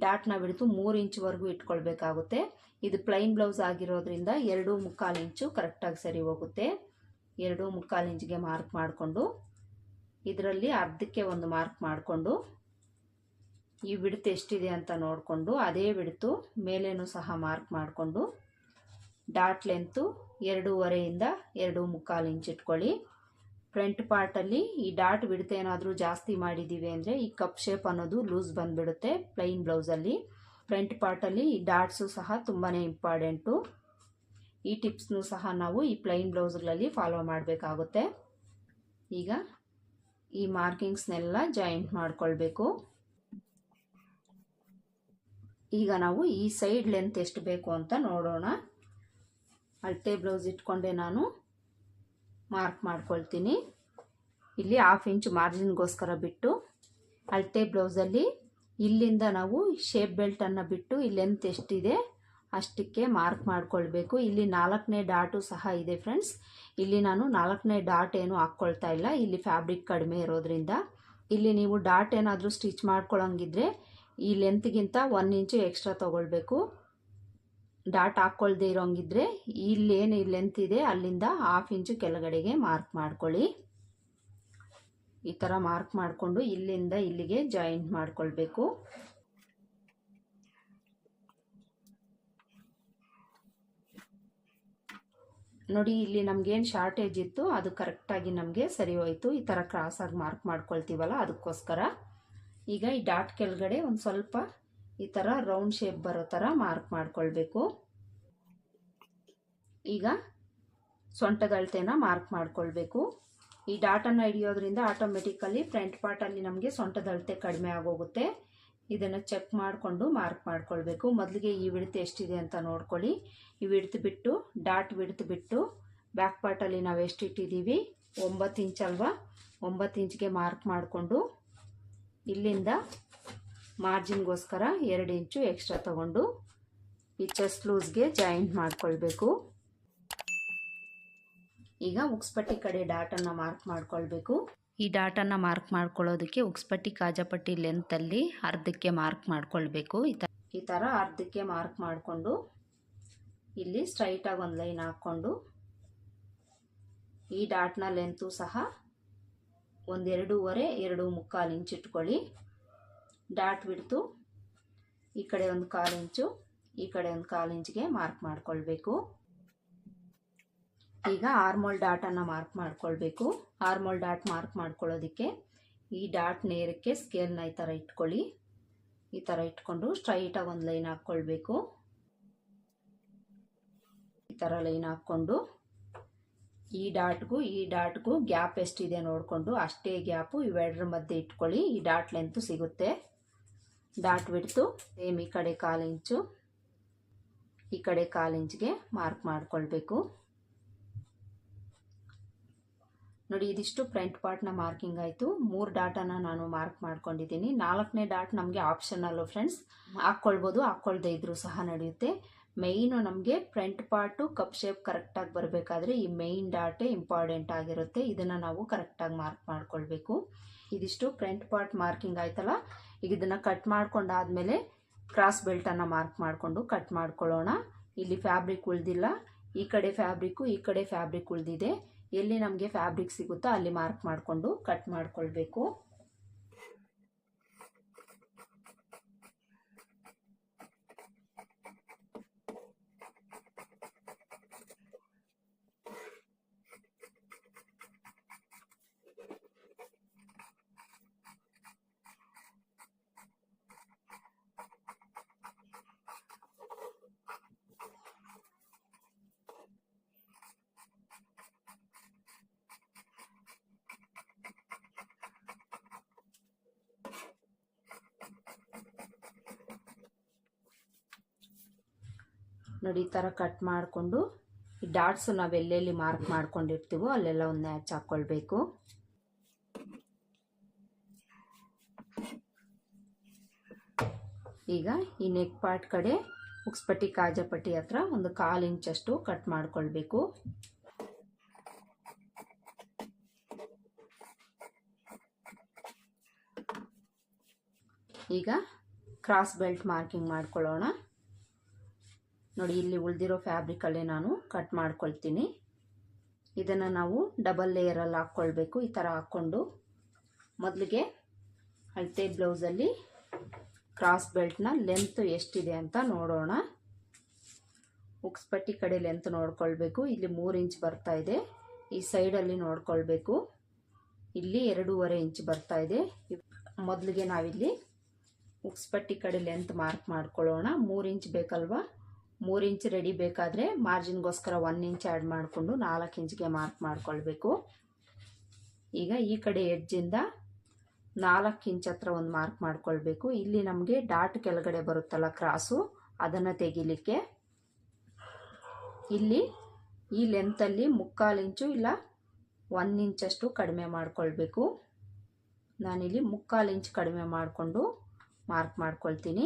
ಡಾಟ್ನ ಬಿಡ್ತು ಮೂರು ಇಂಚ್ವರೆಗೂ ಇಟ್ಕೊಳ್ಬೇಕಾಗುತ್ತೆ. ಇದು ಪ್ಲೈನ್ ಬ್ಲೌಸ್ ಆಗಿರೋದ್ರಿಂದ ಎರಡು ಮುಕ್ಕಾಲು ಇಂಚು ಕರೆಕ್ಟಾಗಿ ಸರಿ ಹೋಗುತ್ತೆ. ಎರಡು ಮುಕ್ಕಾಲು ಇಂಚಿಗೆ ಮಾರ್ಕ್ ಮಾಡಿಕೊಂಡು, ಇದರಲ್ಲಿ ಅರ್ಧಕ್ಕೆ ಒಂದು ಮಾರ್ಕ್ ಮಾಡಿಕೊಂಡು, ಈ ಬಿಡ್ತು ಎಷ್ಟಿದೆ ಅಂತ ನೋಡಿಕೊಂಡು, ಅದೇ ಬಿಡ್ತು ಮೇಲೇನೂ ಸಹ ಮಾರ್ಕ್ ಮಾಡಿಕೊಂಡು, ಡಾಟ್ ಲೆಂತು ಎರಡೂವರೆಯಿಂದ ಎರಡು ಮುಕ್ಕಾಲು ಇಂಚ್ ಇಟ್ಕೊಳ್ಳಿ. ಫ್ರಂಟ್ ಪಾರ್ಟಲ್ಲಿ ಈ ಡಾಟ್ ಬಿಡುತ್ತೆ ಏನಾದರೂ ಜಾಸ್ತಿ ಮಾಡಿದ್ದೀವಿ ಅಂದರೆ ಈ ಕಪ್ ಶೇಪ್ ಅನ್ನೋದು ಲೂಸ್ ಬಂದುಬಿಡುತ್ತೆ ಪ್ಲೈನ್ ಬ್ಲೌಸಲ್ಲಿ ಫ್ರಂಟ್ ಪಾರ್ಟಲ್ಲಿ ಈ ಡಾಟ್ಸು ಸಹ ತುಂಬಾ ಇಂಪಾರ್ಟೆಂಟು ಈ ಟಿಪ್ಸ್ನು ಸಹ ನಾವು ಈ ಪ್ಲೈನ್ ಬ್ಲೌಸ್ಗಳಲ್ಲಿ ಫಾಲೋ ಮಾಡಬೇಕಾಗುತ್ತೆ. ಈಗ ಈ ಮಾರ್ಕಿಂಗ್ಸ್ನೆಲ್ಲ ಜಾಯಿಂಟ್ ಮಾಡಿಕೊಳ್ಬೇಕು. ಈಗ ನಾವು ಈ ಸೈಡ್ ಲೆಂತ್ ಎಷ್ಟು ಬೇಕು ಅಂತ ನೋಡೋಣ. ಅಳತೆ ಬ್ಲೌಸ್ ಇಟ್ಕೊಂಡೆ ನಾನು. ಮಾರ್ಕ್ ಮಾಡ್ಕೊಳ್ತೀನಿ. ಇಲ್ಲಿ ಹಾಫ್ ಇಂಚ್ ಮಾರ್ಜಿನ್ಗೋಸ್ಕರ ಬಿಟ್ಟು, ಅಳತೆ ಬ್ಲೌಸಲ್ಲಿ ಇಲ್ಲಿಂದ ನಾವು ಶೇಪ್ ಬೆಲ್ಟನ್ನು ಬಿಟ್ಟು ಈ ಲೆಂತ್ ಎಷ್ಟಿದೆ ಅಷ್ಟಕ್ಕೆ ಮಾರ್ಕ್ ಮಾಡ್ಕೊಳ್ಬೇಕು. ಇಲ್ಲಿ ನಾಲ್ಕನೇ ಡಾಟು ಸಹ ಇದೆ ಫ್ರೆಂಡ್ಸ್ ಇಲ್ಲಿ ನಾನು ನಾಲ್ಕನೇ ಡಾಟ್ ಏನು ಹಾಕ್ಕೊಳ್ತಾ ಇಲ್ಲ. ಇಲ್ಲಿ ಫ್ಯಾಬ್ರಿಕ್ ಕಡಿಮೆ ಇರೋದ್ರಿಂದ. ಇಲ್ಲಿ ನೀವು ಡಾಟ್ ಏನಾದರೂ ಸ್ಟಿಚ್ ಮಾಡ್ಕೊಳ್ಳೋಂಗಿದ್ರೆ ಈ ಲೆಂತ್ಗಿಂತ ಒನ್ ಇಂಚು ಎಕ್ಸ್ಟ್ರಾ ತೊಗೊಳ್ಬೇಕು. ಡಾಟ್ ಹಾಕ್ಕೊಳ್ದೇ ಇರೋಂಗಿದ್ರೆ ಇಲ್ಲೇನು ಈ ಲೆಂತ್ ಇದೆ ಅಲ್ಲಿಂದ ಹಾಫ್ ಇಂಚು ಕೆಳಗಡೆಗೆ ಮಾರ್ಕ್ ಮಾಡ್ಕೊಳ್ಳಿ. ಈ ಥರ ಮಾರ್ಕ್ ಮಾಡಿಕೊಂಡು ಇಲ್ಲಿಂದ ಇಲ್ಲಿಗೆ ಜಾಯಿಂಟ್ ಮಾಡ್ಕೊಳ್ಬೇಕು. ನೋಡಿ, ಇಲ್ಲಿ ನಮಗೇನು ಶಾರ್ಟೇಜ್ ಇತ್ತು, ಅದು ಕರೆಕ್ಟಾಗಿ ನಮಗೆ ಸರಿ ಹೋಯಿತು. ಈ ಥರ ಕ್ರಾಸಾಗಿ ಮಾರ್ಕ್ ಮಾಡ್ಕೊಳ್ತೀವಲ್ಲ, ಅದಕ್ಕೋಸ್ಕರ. ಈಗ ಈ ಡಾಟ್ ಕೆಳಗಡೆ ಒಂದು ಸ್ವಲ್ಪ ಈ ಥರ ರೌಂಡ್ ಶೇಪ್ ಬರೋ ಥರ ಮಾರ್ಕ್ ಮಾಡ್ಕೊಳ್ಬೇಕು. ಈಗ ಸೊಂಟದ ಅಳತೆನ ಮಾರ್ಕ್ ಮಾಡ್ಕೊಳ್ಬೇಕು. ಈ ಡಾಟನ್ನು ಹಿಡಿಯೋದ್ರಿಂದ ಆಟೋಮೆಟಿಕಲಿ ಫ್ರಂಟ್ ಪಾರ್ಟಲ್ಲಿ ನಮಗೆ ಸೊಂಟದ ಅಳತೆ ಕಡಿಮೆ ಆಗೋಗುತ್ತೆ. ಇದನ್ನು ಚೆಕ್ ಮಾಡಿಕೊಂಡು ಮಾರ್ಕ್ ಮಾಡ್ಕೊಳ್ಬೇಕು. ಮೊದಲಿಗೆ ಈ ವಿಡ್ತ್ ಎಷ್ಟಿದೆ ಅಂತ ನೋಡ್ಕೊಳ್ಳಿ. ಈ ವಿಡ್ತು ಬಿಟ್ಟು ಡಾಟ್ ವಿಡ್ತು ಬಿಟ್ಟು ಬ್ಯಾಕ್ ಪಾರ್ಟಲ್ಲಿ ನಾವು ಎಷ್ಟು ಇಟ್ಟಿದ್ದೀವಿ? ಒಂಬತ್ತು ಇಂಚ್ ಅಲ್ವಾ? ಒಂಬತ್ತು ಇಂಚ್ಗೆ ಮಾರ್ಕ್ ಮಾಡಿಕೊಂಡು ಇಲ್ಲಿಂದ ಮಾರ್ಜಿನ್ಗೋಸ್ಕರ ಎರಡು ಇಂಚು ಎಕ್ಸ್ಟ್ರಾ ತಗೊಂಡು ಈ ಚೆಸ್ಟ್ ಲೂಸ್ಗೆ ಜಾಯಿಂಟ್ ಮಾಡ್ಕೊಳ್ಬೇಕು. ಈಗ ಉಕ್ಸ್ಪಟ್ಟಿ ಕಡೆ ಡಾಟನ್ನು ಮಾರ್ಕ್ ಮಾಡ್ಕೊಳ್ಬೇಕು. ಈ ಡಾಟನ್ನು ಮಾರ್ಕ್ ಮಾಡ್ಕೊಳ್ಳೋದಕ್ಕೆ ಉಕ್ಸ್ಪಟ್ಟಿ ಕಾಜಪಟ್ಟಿ ಲೆಂತಲ್ಲಿ ಅರ್ಧಕ್ಕೆ ಮಾರ್ಕ್ ಮಾಡ್ಕೊಳ್ಬೇಕು. ಈ ಥರ ಅರ್ಧಕ್ಕೆ ಮಾರ್ಕ್ ಮಾಡಿಕೊಂಡು ಇಲ್ಲಿ ಸ್ಟ್ರೈಟಾಗಿ ಒಂದು ಲೈನ್ ಹಾಕ್ಕೊಂಡು ಈ ಡಾಟ್ನ ಲೆಂತು ಸಹ ಒಂದೆರಡೂವರೆ, ಎರಡು ಮುಕ್ಕಾಲು ಇಂಚ್ ಇಟ್ಕೊಳ್ಳಿ. ಡಾಟ್ ಬಿಡ್ತು. ಈ ಕಡೆ ಒಂದು ಕಾಲು ಇಂಚು, ಈ ಕಡೆ ಒಂದು ಕಾಲು ಇಂಚಿಗೆ ಮಾರ್ಕ್ ಮಾಡ್ಕೊಳ್ಬೇಕು. ಈಗ ಆರ್ಮೋಲ್ ಡಾಟನ್ನು ಮಾರ್ಕ್ ಮಾಡ್ಕೊಳ್ಬೇಕು. ಆರ್ಮೋಲ್ ಡಾಟ್ ಮಾರ್ಕ್ ಮಾಡ್ಕೊಳ್ಳೋದಕ್ಕೆ ಈ ಡಾಟ್ ನೇರಕ್ಕೆ ಸ್ಕೇಲ್ನ ಈ ಥರ ಇಟ್ಕೊಳ್ಳಿ. ಈ ಥರ ಇಟ್ಕೊಂಡು ಸ್ಟ್ರೈಟಾಗಿ ಒಂದು ಲೈನ್ ಹಾಕ್ಕೊಳ್ಬೇಕು. ಈ ಥರ ಲೈನ್ ಹಾಕ್ಕೊಂಡು ಈ ಡಾಟ್ಗೂ ಈ ಡಾಟ್ಗೂ ಗ್ಯಾಪ್ ಎಷ್ಟಿದೆ ನೋಡಿಕೊಂಡು ಅಷ್ಟೇ ಗ್ಯಾಪು ಇವೆರಡರ ಮಧ್ಯೆ ಇಟ್ಕೊಳ್ಳಿ. ಈ ಡಾಟ್ ಲೆಂತು ಸಿಗುತ್ತೆ. Dot width. ಸೇಮ್ ಈ ಕಡೆ ಕಾಲು ಇಂಚು. ಈ ಕಡೆ ಕಾಲು ಇಂಚ್ಗೆ ಮಾರ್ಕ್ ಮಾಡಿಕೊಳ್ಬೇಕು. ನೋಡಿ, ಇದಿಷ್ಟು ಫ್ರಂಟ್ ಪಾರ್ಟ್ನ ಮಾರ್ಕಿಂಗ್ ಆಯಿತು. ಮೂರು ಡಾಟನ್ನು ನಾನು ಮಾರ್ಕ್ ಮಾಡ್ಕೊಂಡಿದ್ದೀನಿ. ನಾಲ್ಕನೇ ಡಾಟ್ ನಮಗೆ ಆಪ್ಷನಲ್ಲು ಫ್ರೆಂಡ್ಸ್ ಹಾಕ್ಕೊಳ್ಬೋದು, ಹಾಕ್ಕೊಳ್ದೇ ಇದ್ರೂ ಸಹ ನಡೆಯುತ್ತೆ. ಮೇಯ್ನು ನಮಗೆ ಫ್ರಂಟ್ ಪಾರ್ಟು ಕಪ್ ಶೇಪ್ ಕರೆಕ್ಟಾಗಿ ಬರಬೇಕಾದ್ರೆ ಈ ಮೈನ್ ಡಾಟೇ ಇಂಪಾರ್ಟೆಂಟ್ ಆಗಿರುತ್ತೆ. ಇದನ್ನು ನಾವು ಕರೆಕ್ಟಾಗಿ ಮಾರ್ಕ್ ಮಾಡ್ಕೊಳ್ಬೇಕು. ಇದಿಷ್ಟು ಫ್ರಂಟ್ ಪಾರ್ಟ್ ಮಾರ್ಕಿಂಗ್ ಆಯ್ತಲ್ಲ ಈಗ ಇದನ್ನು ಕಟ್ ಮಾಡ್ಕೊಂಡಾದ್ಮೇಲೆ ಕ್ರಾಸ್ ಬೆಲ್ಟನ್ನು ಮಾರ್ಕ್ ಮಾಡಿಕೊಂಡು ಕಟ್ ಮಾಡ್ಕೊಳ್ಳೋಣ. ಇಲ್ಲಿ ಫ್ಯಾಬ್ರಿಕ್ ಉಳಿದಿಲ್ಲ. ಈ ಕಡೆ ಫ್ಯಾಬ್ರಿಕ್ಕು ಈ ಕಡೆ ಫ್ಯಾಬ್ರಿಕ್ ಉಳಿದಿದೆ. ಎಲ್ಲಿ ನಮಗೆ ಫ್ಯಾಬ್ರಿಕ್ ಸಿಗುತ್ತೋ ಅಲ್ಲಿ ಮಾರ್ಕ್ ಮಾಡಿಕೊಂಡು ಕಟ್ ಮಾಡ್ಕೊಳ್ಬೇಕು. ನೋಡಿ, ಈ ಥರ ಕಟ್ ಮಾಡಿಕೊಂಡು, ಈ ಡಾಟ್ಸು ನಾವು ಎಲ್ಲೆಲ್ಲಿ ಮಾರ್ಕ್ ಮಾಡ್ಕೊಂಡಿರ್ತೀವೋ ಅಲ್ಲೆಲ್ಲ ಒಂದು ಮ್ಯಾಚ್ ಹಾಕ್ಕೊಳ್ಬೇಕು ಈಗ ಈ ನೆಕ್ ಪಾರ್ಟ್ ಕಡೆ ಉಕ್ಸ್ಪಟ್ಟಿ, ಕಾಜಪಟ್ಟಿ ಹತ್ರ ಒಂದು ಕಾಲು ಇಂಚಷ್ಟು ಕಟ್ ಮಾಡ್ಕೊಳ್ಬೇಕು. ಈಗ ಕ್ರಾಸ್ ಬೆಲ್ಟ್ ಮಾರ್ಕಿಂಗ್ ಮಾಡ್ಕೊಳ್ಳೋಣ. ನೋಡಿ, ಇಲ್ಲಿ ಉಳಿದಿರೋ ಫ್ಯಾಬ್ರಿಕಲ್ಲೇ ನಾನು ಕಟ್ ಮಾಡ್ಕೊಳ್ತೀನಿ. ಇದನ್ನು ನಾವು ಡಬಲ್ ಲೇಯರಲ್ಲಿ ಹಾಕ್ಕೊಳ್ಬೇಕು, ಈ ಥರ ಹಾಕ್ಕೊಂಡು. ಮೊದಲಿಗೆ ಅಳತೆ ಬ್ಲೌಸಲ್ಲಿ ಕ್ರಾಸ್ ಬೆಲ್ಟ್ನ ಲೆಂತ್ ಎಷ್ಟಿದೆ ಅಂತ ನೋಡೋಣ. ಉಕ್ಸ್ಪಟ್ಟಿ ಕಡೆ ಲೆಂತ್ ನೋಡ್ಕೊಳ್ಬೇಕು. ಇಲ್ಲಿ ಮೂರು ಇಂಚ್ ಬರ್ತಾ ಇದೆ. ಈ ಸೈಡಲ್ಲಿ ನೋಡ್ಕೊಳ್ಬೇಕು. ಇಲ್ಲಿ ಎರಡೂವರೆ ಇಂಚ್ ಬರ್ತಾ ಇದೆ. ಮೊದಲಿಗೆ ನಾವಿಲ್ಲಿ ಉಕ್ಸ್ಪಟ್ಟಿ ಕಡೆ ಲೆಂತ್ ಮಾರ್ಕ್ ಮಾಡ್ಕೊಳ್ಳೋಣ. ಮೂರು ಇಂಚ್ ಬೇಕಲ್ವಾ? ಮೂರು ಇಂಚ್ ರೆಡಿ ಬೇಕಾದರೆ ಮಾರ್ಜಿನ್ಗೋಸ್ಕರ ಒನ್ ಇಂಚ್ ಆ್ಯಡ್ ಮಾಡಿಕೊಂಡು ನಾಲ್ಕು ಇಂಚ್ಗೆ ಮಾರ್ಕ್ ಮಾಡ್ಕೊಳ್ಬೇಕು. ಈಗ ಈ ಕಡೆ ಎಡ್ಜಿಂದ ನಾಲ್ಕು ಇಂಚ್ ಹತ್ರ ಒಂದು ಮಾರ್ಕ್ ಮಾಡ್ಕೊಳ್ಬೇಕು. ಇಲ್ಲಿ ನಮಗೆ ಡಾಟ್ ಕೆಳಗಡೆ ಬರುತ್ತಲ್ಲ ಕ್ರಾಸು, ಅದನ್ನು ತೆಗಿಲಿಕ್ಕೆ. ಇಲ್ಲಿ ಈ ಲೆಂತಲ್ಲಿ ಮುಕ್ಕಾಲು ಇಂಚು ಇಲ್ಲ ಒನ್ ಇಂಚಷ್ಟು ಕಡಿಮೆ ಮಾಡಿಕೊಳ್ಬೇಕು. ನಾನಿಲ್ಲಿ ಮುಕ್ಕಾಲು ಇಂಚ್ ಕಡಿಮೆ ಮಾಡಿಕೊಂಡು ಮಾರ್ಕ್ ಮಾಡ್ಕೊಳ್ತೀನಿ.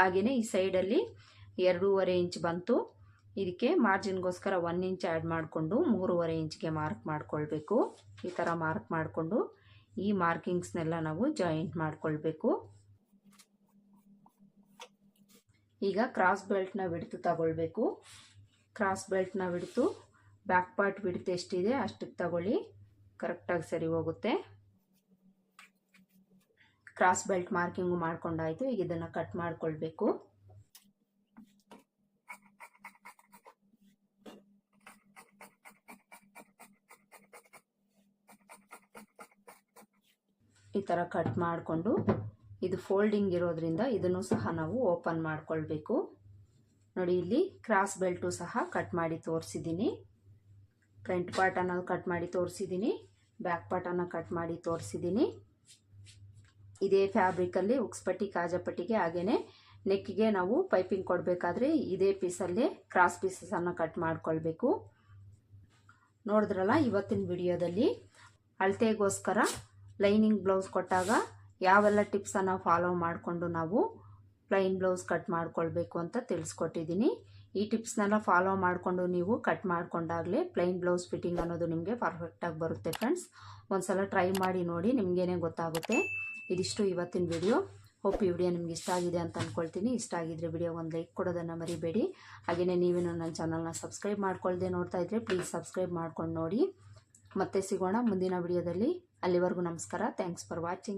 ಹಾಗೆಯೇ ಈ ಸೈಡಲ್ಲಿ ಎರಡೂವರೆ ಇಂಚ್ ಬಂತು. ಇದಕ್ಕೆ ಮಾರ್ಜಿನ್ಗೋಸ್ಕರ ಒನ್ ಇಂಚ್ ಆ್ಯಡ್ ಮಾಡಿಕೊಂಡು ಮೂರುವರೆ ಇಂಚ್ಗೆ ಮಾರ್ಕ್ ಮಾಡಿಕೊಳ್ಬೇಕು. ಈ ಥರ ಮಾರ್ಕ್ ಮಾಡಿಕೊಂಡು ಈ ಮಾರ್ಕಿಂಗ್ಸ್ನೆಲ್ಲ ನಾವು ಜಾಯಿಂಟ್ ಮಾಡಿಕೊಳ್ಬೇಕು. ಈಗ ಕ್ರಾಸ್ ಬೆಲ್ಟ್ನ ಬಿಡ್ತು ತಗೊಳ್ಬೇಕು. ಕ್ರಾಸ್ ಬೆಲ್ಟ್ನ ಬಿಡ್ತು ಬ್ಯಾಕ್ ಪಾರ್ಟ್ ಬಿಡ್ತು ಎಷ್ಟಿದೆ ಅಷ್ಟಕ್ಕೆ ತಗೊಳ್ಳಿ. ಕರೆಕ್ಟಾಗಿ ಸರಿ ಹೋಗುತ್ತೆ. ಕ್ರಾಸ್ ಬೆಲ್ಟ್ ಮಾರ್ಕಿಂಗು ಮಾಡ್ಕೊಂಡಾಯಿತು. ಈಗ ಇದನ್ನು ಕಟ್ ಮಾಡ್ಕೊಳ್ಬೇಕು. ಈ ಥರ ಕಟ್ ಮಾಡಿಕೊಂಡು ಇದು ಫೋಲ್ಡಿಂಗ್ ಇರೋದ್ರಿಂದ ಇದನ್ನು ಸಹ ನಾವು ಓಪನ್ ಮಾಡಿಕೊಳ್ಬೇಕು. ನೋಡಿ, ಇಲ್ಲಿ ಕ್ರಾಸ್ ಬೆಲ್ಟು ಸಹ ಕಟ್ ಮಾಡಿ ತೋರಿಸಿದ್ದೀನಿ. ಫ್ರಂಟ್ ಪಾರ್ಟನ್ನು ಕಟ್ ಮಾಡಿ ತೋರಿಸಿದ್ದೀನಿ. ಬ್ಯಾಕ್ ಪಾರ್ಟನ್ನು ಕಟ್ ಮಾಡಿ ತೋರಿಸಿದ್ದೀನಿ. ಇದೇ ಫ್ಯಾಬ್ರಿಕಲ್ಲಿ ಉಕ್ಸ್ಪಟ್ಟಿ ಕಾಜಪಟ್ಟಿಗೆ ಹಾಗೇ ನೆಕ್ಕಿಗೆ ನಾವು ಪೈಪಿಂಗ್ ಕೊಡಬೇಕಾದ್ರೆ ಇದೇ ಪೀಸಲ್ಲೇ ಕ್ರಾಸ್ ಪೀಸಸನ್ನು ಕಟ್ ಮಾಡಿಕೊಳ್ಬೇಕು. ನೋಡಿದ್ರಲ್ಲ ಇವತ್ತಿನ ವಿಡಿಯೋದಲ್ಲಿ ಅಳತೆಗೋಸ್ಕರ ಲೈನಿಂಗ್ ಬ್ಲೌಸ್ ಕೊಟ್ಟಾಗ ಯಾವೆಲ್ಲ ಟಿಪ್ಸನ್ನು ಫಾಲೋ ಮಾಡಿಕೊಂಡು ನಾವು ಪ್ಲೈನ್ ಬ್ಲೌಸ್ ಕಟ್ ಮಾಡ್ಕೊಳ್ಬೇಕು ಅಂತ ತಿಳಿಸ್ಕೊಟ್ಟಿದ್ದೀನಿ. ಈ ಟಿಪ್ಸ್ನೆಲ್ಲ ಫಾಲೋ ಮಾಡಿಕೊಂಡು ನೀವು ಕಟ್ ಮಾಡಿಕೊಂಡಾಗಲೇ ಪ್ಲೈನ್ ಬ್ಲೌಸ್ ಫಿಟ್ಟಿಂಗ್ ಅನ್ನೋದು ನಿಮಗೆ ಪರ್ಫೆಕ್ಟಾಗಿ ಬರುತ್ತೆ ಫ್ರೆಂಡ್ಸ್ ಒಂದ್ಸಲ ಟ್ರೈ ಮಾಡಿ ನೋಡಿ ನಿಮಗೇನೆ ಗೊತ್ತಾಗುತ್ತೆ. ಇದಿಷ್ಟು ಇವತ್ತಿನ ವಿಡಿಯೋ ಹೋಪ್ ಈ ವಿಡಿಯೋ ನಿಮ್ಗೆ ಇಷ್ಟ ಆಗಿದೆ ಅಂತ ಅಂದ್ಕೊಳ್ತೀನಿ ಇಷ್ಟ ಆಗಿದ್ರೆ ವಿಡಿಯೋ ಒಂದು ಲೈಕ್ ಕೊಡೋದನ್ನು ಮರಿಬೇಡಿ. ಹಾಗೆಯೇ ನೀವೇನು ನನ್ನ ಚಾನಲ್ನ ಸಬ್ಸ್ಕ್ರೈಬ್ ಮಾಡ್ಕೊಳ್ದೆ ನೋಡ್ತಾ ಇದ್ದರೆ ಪ್ಲೀಸ್ ಸಬ್ಸ್ಕ್ರೈಬ್ ಮಾಡ್ಕೊಂಡು ನೋಡಿ. ಮತ್ತೆ ಸಿಗೋಣ ಮುಂದಿನ ವಿಡಿಯೋದಲ್ಲಿ ಅಲ್ಲಿವರೆಗೂ ನಮಸ್ಕಾರ. Thanks for watching